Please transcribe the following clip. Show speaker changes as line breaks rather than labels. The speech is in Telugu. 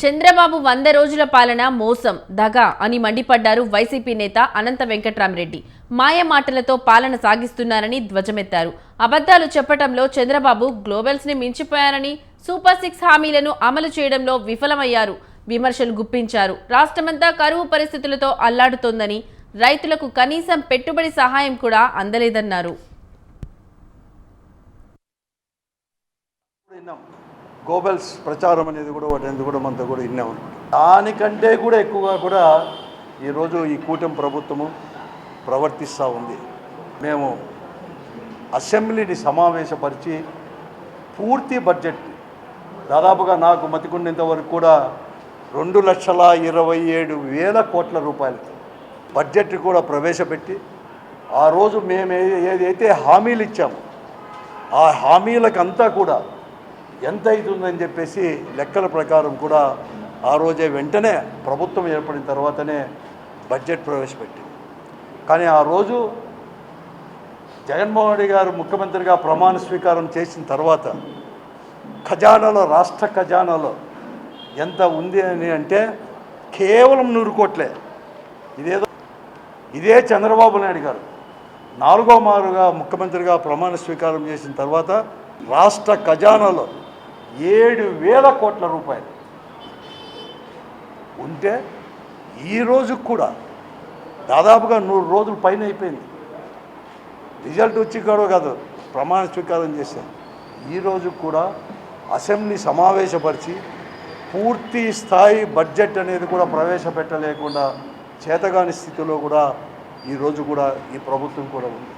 చంద్రబాబు వంద రోజుల పాలన మోసం దగ అని మండిపడ్డారు వైసీపీ నేత అనంత వెంకట్రామరెడ్డి. మాయ మాటలతో పాలన సాగిస్తున్నారని ధ్వజమెత్తారు. అబద్ధాలు చెప్పటంలో చంద్రబాబు గ్లోబల్స్ని మించిపోయారని సూపర్ సిక్స్ హామీలను అమలు చేయడంలో విఫలమయ్యారు. విమర్శలు గుప్పించారు. రాష్ట్రమంతా కరువు పరిస్థితులతో అల్లాడుతోందని రైతులకు కనీసం పెట్టుబడి సహాయం కూడా అందలేదన్నారు.
గోబెల్స్ ప్రచారం అనేది కూడా వాటి కూడా మనతో కూడా విన్నాం దానికంటే కూడా ఎక్కువగా కూడా ఈరోజు ఈ కూటమి ప్రభుత్వము ప్రవర్తిస్తూ ఉంది. మేము అసెంబ్లీని సమావేశపరిచి పూర్తి బడ్జెట్ దాదాపుగా నాకు మతికుండేంత వరకు కూడా రెండు లక్షల ఇరవై ఏడు వేల కోట్ల రూపాయలు బడ్జెట్ కూడా ప్రవేశపెట్టి ఆ రోజు మేము ఏదైతే హామీలు ఇచ్చామో ఆ హామీలకంతా కూడా ఎంత అవుతుందని చెప్పేసి లెక్కల ప్రకారం కూడా ఆ రోజే వెంటనే ప్రభుత్వం ఏర్పడిన తర్వాతనే బడ్జెట్ ప్రవేశపెట్టింది. కానీ ఆ రోజు జగన్మోహన్ రెడ్డి గారు ముఖ్యమంత్రిగా ప్రమాణ స్వీకారం చేసిన తర్వాత ఖజానాలో రాష్ట్ర ఖజానాలో ఎంత ఉంది అని అంటే కేవలం నూరు కోట్లే. ఇదేదో ఇదే చంద్రబాబు నాయుడు గారు నాలుగో మారుగా ముఖ్యమంత్రిగా ప్రమాణ స్వీకారం చేసిన తర్వాత రాష్ట్ర ఖజానాలో ఏడు వేల కోట్ల రూపాయలు. ఉంటే ఈ రోజుకు కూడా దాదాపుగా నూరు రోజులు పైన అయిపోయింది. రిజల్ట్ వచ్చి కూడా కాదు ప్రమాణ స్వీకారం చేశాను ఈ రోజు కూడా అసెంబ్లీ సమావేశపరిచి పూర్తి స్థాయి బడ్జెట్ అనేది కూడా ప్రవేశపెట్టలేకుండా చేతగాని స్థితిలో కూడా ఈరోజు కూడా ఈ ప్రభుత్వం కూడా ఉంది.